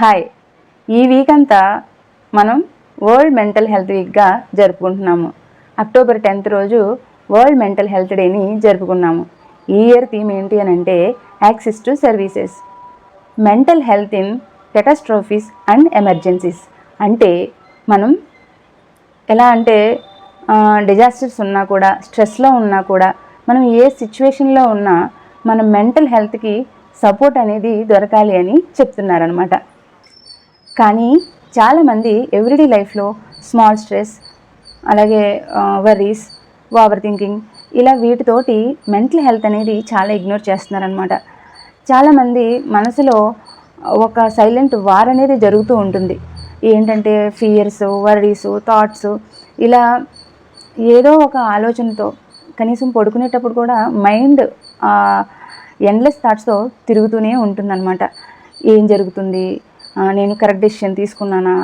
Hi ఈ week అంతా మనం వరల్డ్ మెంటల్ హెల్త్ వీక్గా జరుపుకుంటున్నాము. అక్టోబర్ టెన్త్ రోజు వరల్డ్ మెంటల్ హెల్త్ డేని జరుపుకున్నాము. ఈ ఇయర్ థీమ్ ఏంటి అని అంటే access to services mental health in catastrophes and emergencies అంటే మనం ఎలా అంటే డిజాస్టర్స్ ఉన్నా కూడా స్ట్రెస్లో ఉన్నా కూడా మనం ఏ సిచ్యువేషన్లో ఉన్నా మన మెంటల్ హెల్త్కి సపోర్ట్ అనేది దొరకాలి అని చెప్తున్నారనమాట కానీ చాలామంది ఎవ్రీడే లైఫ్లో స్మాల్ స్ట్రెస్ అలాగే వర్రీస్ ఓవర్ థింకింగ్ ఇలా వీటితోటి మెంటల్ హెల్త్ అనేది చాలా ఇగ్నోర్ చేస్తున్నారనమాట చాలామంది మనసులో ఒక సైలెంట్ వార్ అనేది జరుగుతూ ఉంటుంది. ఏంటంటే ఫియర్స్ వర్రీస్ థాట్స్ ఇలా ఏదో ఒక ఆలోచనతో కనీసం పడుకునేటప్పుడు కూడా మైండ్ ఎండ్లెస్ థాట్స్తో తిరుగుతూనే ఉంటుందన్నమాట. ఏం జరుగుతుంది? నేను కరెక్ట్ డెసిషన్ తీసుకున్నానా?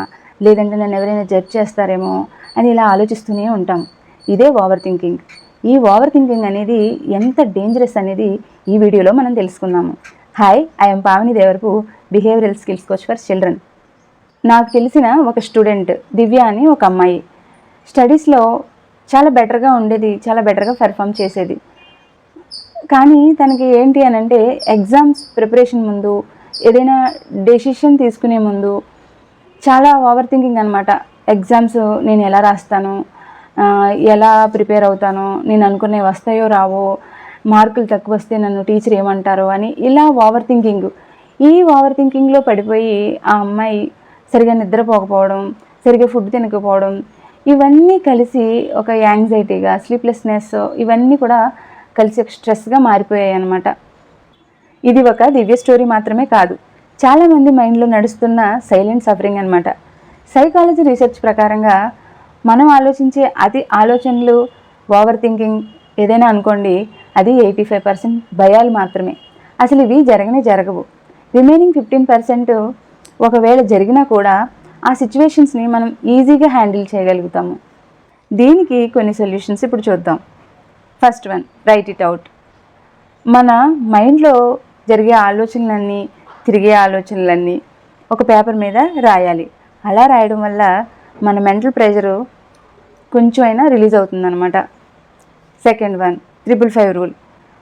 లేదంటే నన్ను ఎవరైనా జడ్జ్ చేస్తారేమో అని ఇలా ఆలోచిస్తూనే ఉంటాం. ఇదే ఓవర్ థింకింగ్ ఈ ఓవర్ థింకింగ్ అనేది ఎంత డేంజరస్ అనేది ఈ వీడియోలో మనం తెలుసుకుందాము. Hi I'm Pavani Devarapu behavioural skills coach for children నాకు తెలిసిన ఒక స్టూడెంట్ దివ్య అని ఒక అమ్మాయి. స్టడీస్లో చాలా బెటర్గా ఉండేది చాలా బెటర్గా పెర్ఫామ్ చేసేది. కానీ తనకి ఏంటి అని అంటే ఎగ్జామ్స్ ప్రిపరేషన్ ముందు ఏదైనా డెసిషన్ తీసుకునే ముందు చాలా ఓవర్ థింకింగ్ అనమాట ఎగ్జామ్స్ నేను ఎలా రాస్తాను? ఎలా ప్రిపేర్ అవుతాను? నేను అనుకునే వస్తాయో రావో? మార్కులు తక్కువ వస్తే నన్ను టీచర్ ఏమంటారో? అని ఇలా ఓవర్ థింకింగ్ ఈ ఓవర్ థింకింగ్లో పడిపోయి ఆ అమ్మాయి సరిగా నిద్రపోకపోవడం సరిగా ఫుడ్ తినకపోవడం ఇవన్నీ కలిసి ఒక యాంగ్జైటీగా స్లీప్లెస్నెస్ ఇవన్నీ కూడా కలిసి ఒక స్ట్రెస్గా మారిపోయాయి అనమాట ఇది ఒక దివ్య స్టోరీ మాత్రమే కాదు. చాలామంది మైండ్లో నడుస్తున్న సైలెంట్ సఫరింగ్ అనమాట సైకాలజీ రీసెర్చ్ ప్రకారంగా మనం ఆలోచించే అతి ఆలోచనలు ఓవర్ థింకింగ్ ఏదైనా అనుకోండి అది ఎయిటీ ఫైవ్ పర్సెంట్ భయాలు మాత్రమే. అసలు ఇవి జరగనే జరగవు. రిమైనింగ్ ఫిఫ్టీన్ పర్సెంట్ ఒకవేళ జరిగినా కూడా ఆ సిచ్యువేషన్స్ని మనం ఈజీగా హ్యాండిల్ చేయగలుగుతాము. దీనికి కొన్ని సొల్యూషన్స్ ఇప్పుడు చూద్దాం. First one write it out మన మైండ్లో జరిగే ఆలోచనలన్నీ తిరిగే ఆలోచనలన్నీ ఒక పేపర్ మీద రాయాలి. అలా రాయడం వల్ల మన మెంటల్ ప్రెషరు కొంచెం అయినా రిలీజ్ అవుతుందన్నమాట. Second one triple five rule.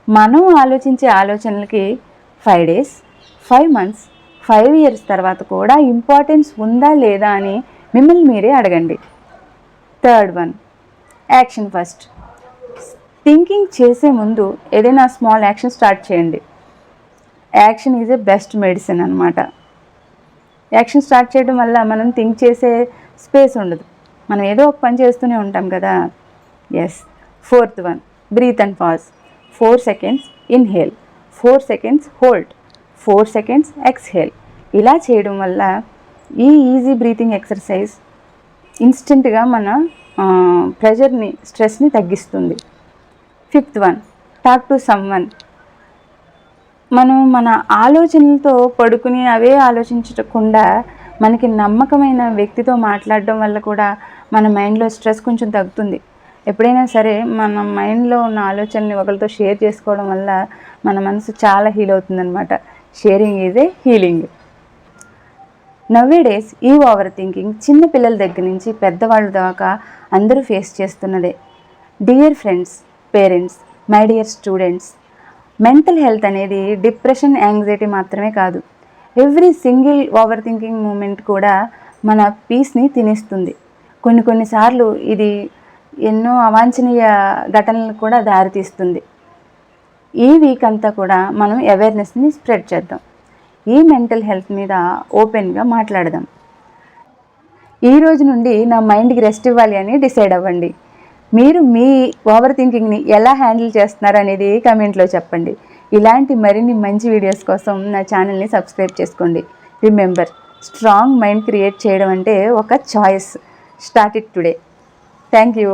మనం ఆలోచించే ఆలోచనలకి five days five months five years తర్వాత కూడా ఇంపార్టెన్స్ ఉందా లేదా అని మిమ్మల్ని మీరే అడగండి. Third one action first. Thinking చేసే ముందు ఏదైనా స్మాల్ యాక్షన్ స్టార్ట్ చేయండి. Action is a best medicine అనమాట యాక్షన్ స్టార్ట్ చేయడం వల్ల మనం థింక్ చేసే స్పేస్ ఉండదు. మనం ఏదో ఒక పని చేస్తూనే ఉంటాం కదా. Yes fourth one breathe and pause four seconds inhale four seconds hold four seconds exhale ఇలా చేయడం వల్ల ఈ ఈజీ బ్రీతింగ్ ఎక్సర్సైజ్ ఇన్స్టెంట్గా మన ప్రెషర్ని స్ట్రెస్ని తగ్గిస్తుంది. Fifth one talk to someone మనం మన ఆలోచనలతో పడుకుని అవే ఆలోచించకుండా మనకి నమ్మకమైన వ్యక్తితో మాట్లాడడం వల్ల కూడా మన మైండ్లో స్ట్రెస్ కొంచెం తగ్గుతుంది. ఎప్పుడైనా సరే మన మైండ్లో ఉన్న ఆలోచనని ఒకరితో షేర్ చేసుకోవడం వల్ల మన మనసు చాలా హీల్ అవుతుందన్నమాట. Sharing is a healing. Nowadays ఈ ఓవర్ థింకింగ్ చిన్న పిల్లల దగ్గర నుంచి పెద్దవాళ్ళ దాకా అందరూ face చేస్తున్నదే. Dear friends parents my dear students mental health అనేది డిప్రెషన్ యాంగ్జైటీ మాత్రమే కాదు. Every single over thinking moment కూడా మన పీస్ని తినేస్తుంది. కొన్ని కొన్నిసార్లు ఇది ఎన్నో అవాంఛనీయ ఘటనలకు కూడా దారితీస్తుంది. ఈ వీక్ అంతా కూడా మనం అవేర్నెస్ని స్ప్రెడ్ చేద్దాం. ఈ మెంటల్ హెల్త్ మీద ఓపెన్గా మాట్లాడదాం. ఈ రోజు నుండి నా మైండ్కి రెస్ట్ ఇవ్వాలి అని డిసైడ్ అవ్వండి. మీరు మీ ఓవర్ థింకింగ్ని ఎలా హ్యాండిల్ చేస్తున్నారు అనేది కమెంట్లో చెప్పండి. ఇలాంటి మరిన్ని మంచి వీడియోస్ కోసం నా ఛానల్ని సబ్స్క్రైబ్ చేసుకోండి. రిమెంబర్ స్ట్రాంగ్ మైండ్ క్రియేట్ చేయడం అంటే ఒక choice. Start it today. Thank you.